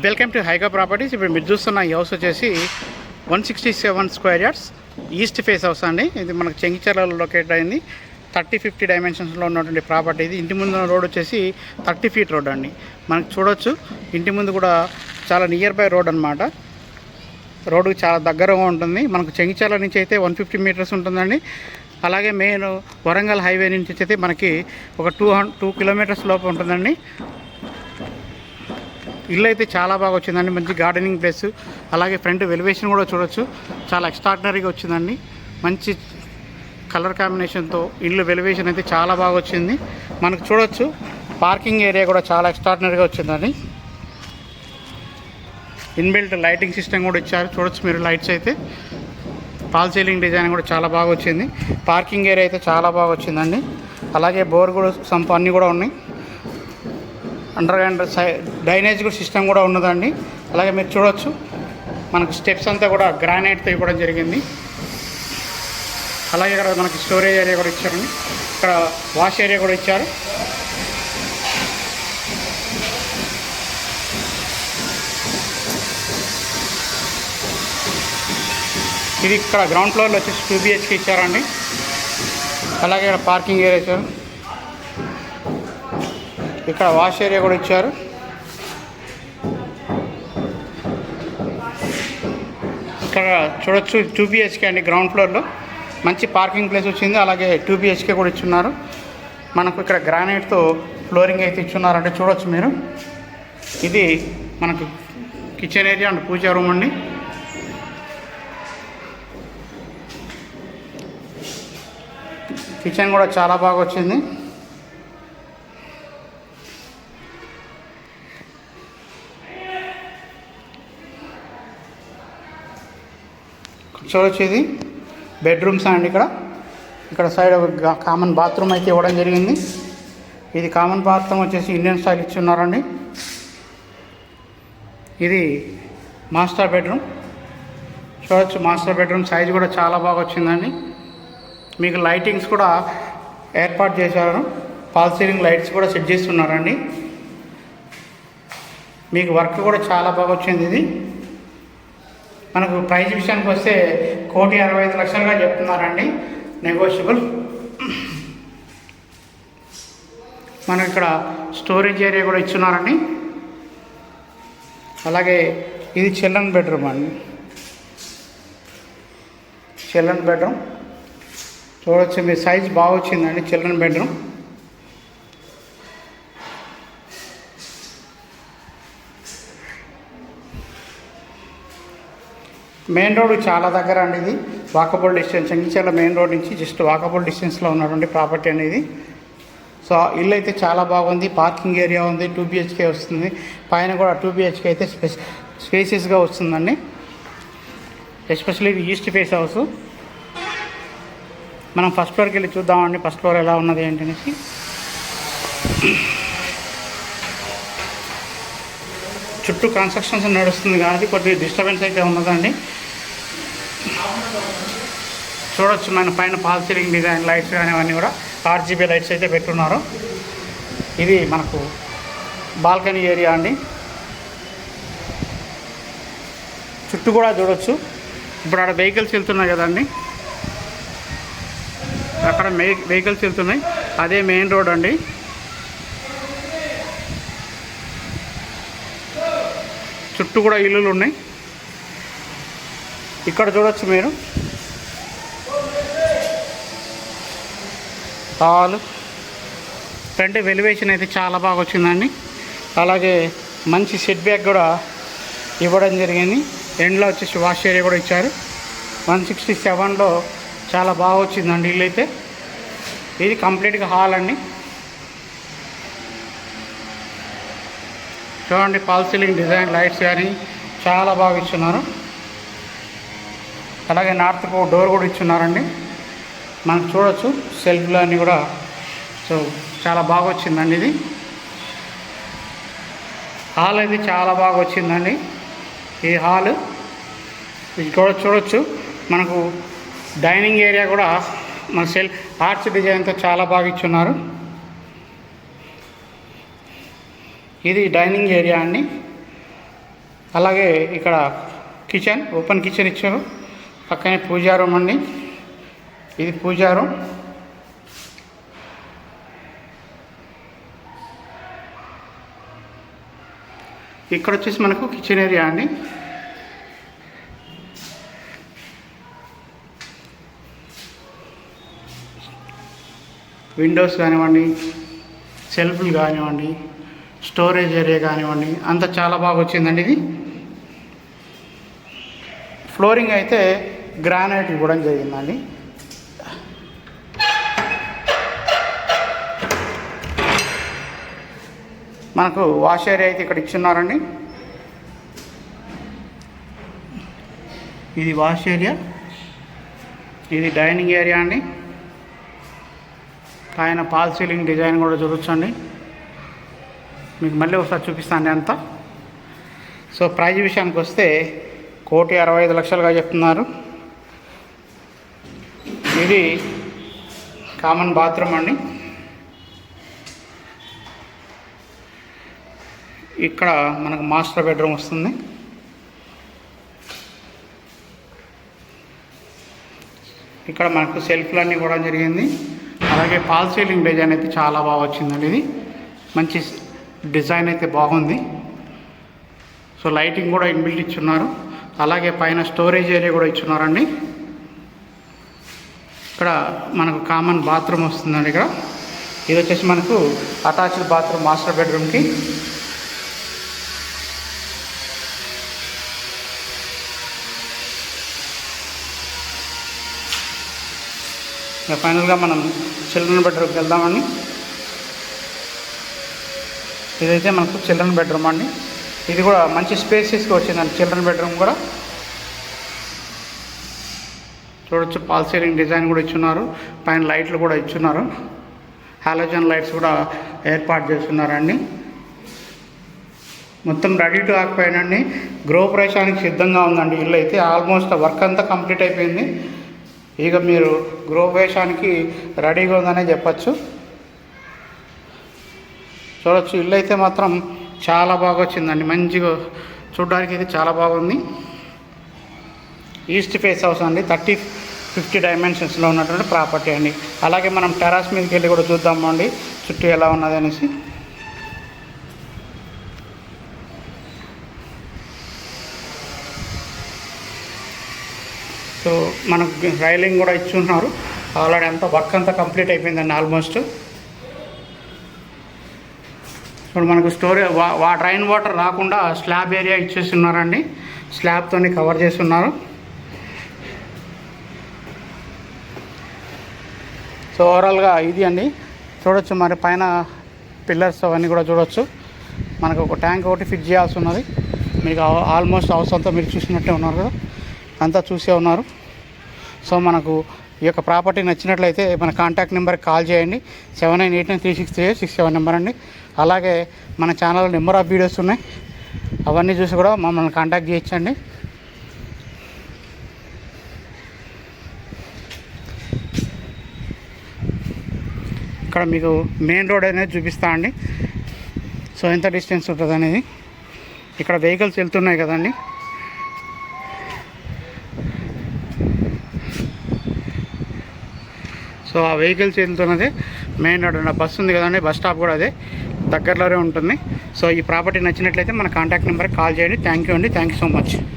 Welcome to హైగా properties. ఇప్పుడు మీరు చూస్తున్న ఈ హౌస్ వచ్చేసి one sixty seven square yards. East face house అండి. ఇది మనకు చెంగిచెర్లలో లొకేట్ అయింది. థర్టీ ఫిఫ్టీ డైమెన్షన్స్లో ఉన్నటువంటి ప్రాపర్టీ ఇది. ఇంటి ముందు రోడ్ వచ్చేసి థర్టీ ఫీట్ రోడ్ అండి. మనకు చూడొచ్చు ఇంటి ముందు కూడా చాలా నియర్ బై రోడ్ అనమాట రోడ్డుకి చాలా దగ్గరగా ఉంటుంది. మనకు చెంగిచెర్ల నుంచి అయితే వన్ ఫిఫ్టీ మీటర్స్ ఉంటుందండి. అలాగే మెయిన్ వరంగల్ హైవే నుంచి అయితే మనకి ఒక టూ హండ్రెడ్ టూ కిలోమీటర్స్ లోపు ఉంటుందండి. ఇల్లు అయితే చాలా బాగా వచ్చిందండి. మంచి గార్డెనింగ్ ప్లేస్. అలాగే ఫ్రంట్ వెలివేషన్ కూడా చూడొచ్చు. చాలా ఎక్స్ట్రాడినరీగా వచ్చిందండి. మంచి కలర్ కాంబినేషన్తో ఇల్లు వెలివేషన్ అయితే చాలా బాగా వచ్చింది. మనకు చూడొచ్చు పార్కింగ్ ఏరియా కూడా చాలా ఎక్స్ట్రాడినరీగా వచ్చిందండి. ఇన్బిల్ట్ లైటింగ్ సిస్టమ్ కూడా ఇచ్చారు. చూడొచ్చు మీరు లైట్స్ అయితే. పాల్ సీలింగ్ డిజైన్ కూడా చాలా బాగా వచ్చింది. పార్కింగ్ ఏరియా అయితే చాలా బాగా వచ్చిందండి. అలాగే బోర్ కూడా సంప అన్నీ కూడా ఉన్నాయి. అండర్ గ్రౌండ్ డ్రైనేజ్ సిస్టమ్ కూడా ఉన్నదండి. అలాగే మీరు చూడొచ్చు. మనకు స్టెప్స్ అంతా కూడా గ్రానైట్తో ఇవ్వడం జరిగింది. అలాగే ఇక్కడ మనకి స్టోరేజ్ ఏరియా కూడా ఇచ్చారండి. ఇక్కడ వాష్ ఏరియా కూడా ఇచ్చారు. ఇది ఇక్కడ గ్రౌండ్ ఫ్లోర్లో వచ్చేసి టూ బిహెచ్కి ఇచ్చారండి. అలాగే ఇక్కడ పార్కింగ్ ఏరియా ఇచ్చారు. ఇక్కడ వాష్ ఏరియా కూడా ఇచ్చారు. ఇక్కడ చూడొచ్చు టూ బిహెచ్కే అండి గ్రౌండ్ ఫ్లోర్లో మంచి పార్కింగ్ ప్లేస్ వచ్చింది అలాగే టూ బిహెచ్కే కూడా ఇచ్చున్నారు. మనకు ఇక్కడ గ్రానైట్తో ఫ్లోరింగ్ అయితే ఇచ్చున్నారంటే చూడొచ్చు మీరు. ఇది మనకు kitchen area and puja room అండి. కిచెన్ కూడా చాలా బాగా వచ్చింది. చూడొచ్చు ఇది బెడ్రూమ్స్ అండి ఇక్కడ. ఇక్కడ సైడ్ ఒక కామన్ బాత్రూమ్ అయితే ఇవ్వడం జరిగింది. ఇది కామన్ బాత్రూమ్ వచ్చేసి ఇండియన్ స్టైల్ ఇచ్చి ఉన్నారండి. ఇది మాస్టర్ బెడ్రూమ్. చూడొచ్చు మాస్టర్ బెడ్రూమ్ సైజ్ కూడా చాలా బాగా వచ్చిందండి. మీకు లైటింగ్స్ కూడా ఏర్పాటు చేశారు. ఫాల్ సీలింగ్ లైట్స్ కూడా సెట్ చేస్తున్నారండి. మీకు వర్క్ కూడా చాలా బాగా వచ్చింది ఇది. మనకు ప్రైజ్ విషయానికి వస్తే కోటి అరవై ఐదు లక్షలుగా చెప్తున్నారండి. నెగోషియబుల్ మనకి ఇక్కడ స్టోరేజ్ ఏరియా కూడా ఇచ్చున్నారండి. అలాగే ఇది చిల్డ్రన్ బెడ్రూమ్ అండి. చిల్డ్రన్ బెడ్రూమ్ చూడొచ్చు మీ సైజ్ బాగా వచ్చిందండి చిల్డ్రన్ బెడ్రూమ్ మెయిన్ రోడ్ చాలా దగ్గర అండి ఇది. Walkable distance Chengicherla main road నుంచి జస్ట్ వాకబుల్ డిస్టెన్స్లో ఉన్నటువంటి ప్రాపర్టీ అనేది సో ఇల్లు అయితే చాలా బాగుంది. పార్కింగ్ ఏరియా ఉంది టూ బిహెచ్కే వస్తుంది. పైన కూడా టూ బిహెచ్కే అయితే స్పేస్ స్పేసియస్గా వస్తుందండి. ఎస్పెషల్లీ ఇది ఈస్ట్ ఫేస్ హౌస్. మనం ఫస్ట్ ఫ్లోర్కి వెళ్ళి చూద్దామండి. ఫస్ట్ ఫ్లోర్ ఎలా ఉన్నది ఏంటి చుట్టూ కన్స్ట్రక్షన్స్ నడుస్తుంది కానీ కొద్దిగా డిస్టర్బెన్స్ అయితే ఉన్నదండి చూడొచ్చు మన పైన పాల్ సీలింగ్ డిజైన్ లైట్స్ కానీ అవన్నీ కూడా ఆర్జీబీ లైట్స్ అయితే పెట్టున్నారు. ఇది మనకు బాల్కనీ ఏరియా అండి. చుట్టూ కూడా చూడొచ్చు. ఇప్పుడు ఆడ వెహికల్స్ వెళ్తున్నాయి కదండి. అక్కడ వెహికల్స్ వెళ్తున్నాయి. అదే మెయిన్ రోడ్ అండి. చుట్టూ కూడా ఇల్లులు ఉన్నాయి. ఇక్కడ చూడొచ్చు మీరు. హాల్ ఫ్రంట్ వెలివేషన్ అయితే చాలా బాగా వచ్చిందండి. అలాగే మంచి సెట్ బ్యాక్ కూడా ఇవ్వడం జరిగింది. ఎండ్లో వచ్చేసి వాష్ ఏరియా కూడా ఇచ్చారు. వన్ సిక్స్టీ సెవెన్లో చాలా బాగా వచ్చిందండి ఇల్లు అయితే. ఇది కంప్లీట్గా హాల్ అండి. చూడండి ఫాల్ సీలింగ్ డిజైన్ లైట్స్ కానీ చాలా బాగా ఇచ్చున్నారు. అలాగే నార్త్కు డోర్ కూడా ఇచ్చున్నారండి. మనం చూడొచ్చు. సెల్ఫ్లు అన్నీ కూడా సో చాలా బాగా వచ్చిందండి ఇది. హాల్ అయితే చాలా బాగా వచ్చిందండి ఈ హాల్ ఇది కూడా చూడొచ్చు. మనకు డైనింగ్ ఏరియా కూడా మన సెల్ ఆర్చ్ డిజైన్తో చాలా బాగా ఇచ్చున్నారు ఇది డైనింగ్ ఏరియా అండి. అలాగే ఇక్కడ కిచెన్ ఓపెన్ కిచెన్ ఇచ్చారు. పక్కనే పూజా రూమ్ అండి. ఇది పూజారం. ఇక్కడ వచ్చేసి మనకు కిచెన్ ఏరియా అండి. విండోస్ కానివ్వండి సెల్ఫ్లు కానివ్వండి స్టోరేజ్ ఏరియా కానివ్వండి అంతా చాలా బాగా వచ్చిందండి ఇది. ఫ్లోరింగ్ అయితే గ్రానైట్ ఇవ్వడం జరిగిందండి. మనకు వాష్ ఏరియా అయితే ఇక్కడ ఇచ్చున్నారండి. ఇది వాష్ ఏరియా. ఇది డైనింగ్ ఏరియా అండి. ఆయన పాల్ సీలింగ్ డిజైన్ కూడా చూడొచ్చండి. మీకు మళ్ళీ ఒకసారి చూపిస్తాను అంతా. సో ప్రైజ్ విషయానికి వస్తే కోటి అరవై ఐదు లక్షలుగా చెప్తున్నారు. ఇది కామన్ బాత్రూమ్ అండి. ఇక్కడ మనకు మాస్టర్ బెడ్రూమ్ వస్తుంది. ఇక్కడ మనకు సెల్ఫ్లన్నీ కూడా జరిగింది. అలాగే పాల్ సీలింగ్ డిజైన్ అయితే చాలా బాగా వచ్చిందండి ఇది. మంచి డిజైన్ అయితే బాగుంది. సో లైటింగ్ కూడా ఇన్బిల్ట్ ఇచ్చున్నారు. అలాగే పైన స్టోరేజ్ ఏరియా కూడా ఇచ్చున్నారండి. ఇక్కడ మనకు కామన్ బాత్రూమ్ వస్తుందండి ఇక్కడ. ఇది వచ్చేసి మనకు అటాచ్డ్ బాత్రూమ్ మాస్టర్ బెడ్రూమ్కి. ఇక ఫైనల్గా మనం చిల్డ్రన్ బెడ్రూమ్కి వెళ్దామండి ఇదైతే మనకు చిల్డ్రన్ బెడ్రూమ్ అండి. ఇది కూడా మంచి స్పేసెస్గా వచ్చిందండి చిల్డ్రన్ బెడ్రూమ్ కూడా. చూడొచ్చు పాల్ సీలింగ్ డిజైన్ కూడా ఇచ్చున్నారు. పైన లైట్లు కూడా ఇచ్చున్నారు. హాలోజన్ లైట్స్ కూడా ఏర్పాటు చేస్తున్నారండి. మొత్తం రెడీ టు ఆక్యుపైనండి గృహప్రవేశానికి సిద్ధంగా ఉందండి ఇల్లు అయితే. ఆల్మోస్ట్ వర్క్ అంతా కంప్లీట్ అయిపోయింది. ఇక మీరు గృహప్రవేశానికి రెడీగా ఉందనే చెప్పచ్చు. చూడొచ్చు ఇల్లు అయితే మాత్రం చాలా బాగా వచ్చిందండి మంచిగా చూడడానికి అయితే చాలా బాగుంది. ఈస్ట్ ఫేస్ హౌస్ అండి. థర్టీ ఫిఫ్టీ డైమెన్షన్స్లో ఉన్నటువంటి ప్రాపర్టీ అండి. అలాగే మనం టెరాస్ మీదకి వెళ్ళి కూడా చూద్దాము అండి. చుట్టూ ఎలా ఉన్నది అనేసి. సో మనకు రైలింగ్ కూడా ఇచ్చి ఉన్నారు ఆల్రెడీ అంతా వర్క్ అంతా కంప్లీట్ అయిపోయిందండి ఆల్మోస్ట్. ఇప్పుడు మనకు స్టోరే వా డ్రైన్ వాటర్ రాకుండా స్లాబ్ ఏరియా ఇచ్చేసి ఉన్నారండి స్లాబ్తో కవర్ చేసి ఉన్నారు సో ఓవరాల్గా ఇది అండి. చూడొచ్చు మరి పైన పిల్లర్స్ అవన్నీ కూడా చూడొచ్చు. మనకు ఒక ట్యాంక్ ఒకటి ఫిట్ చేయాల్సి ఉన్నది. మీకు ఆల్మోస్ట్ హౌస్ అంతా మీరు చూసినట్టే ఉన్నారు కదా. అంతా చూసే ఉన్నారు. సో మనకు ఈ యొక్క ప్రాపర్టీ నచ్చినట్లయితే మన కాంటాక్ట్ నెంబర్కి కాల్ చేయండి. Seven nine eight nine three six three six seven number అండి. అలాగే మన ఛానల్లో నెంబర్ ఆఫ్ వీడియోస్ ఉన్నాయి. అవన్నీ చూసి కూడా మమ్మల్ని కాంటాక్ట్ చేయొచ్చండి ఇక్కడ మీకు మెయిన్ రోడ్ అనేది చూపిస్తా అండి. సో ఎంత డిస్టెన్స్ ఉంటుంది అనేది ఇక్కడ వెహికల్స్ వెళ్తున్నాయి కదండి. సో ఆ వెహికల్స్ వెళ్తున్నది మెయిన్ రోడ్ ఉన్న బస్సు ఉంది కదండి బస్ స్టాప్ కూడా అదే. దగ్గరలోనే ఉంటుంది. సో ఈ ప్రాపర్టీ నచ్చినట్లయితే మన కాంటాక్ట్ నెంబర్కి కాల్ చేయండి. థ్యాంక్ యూ అండి. Thank you so much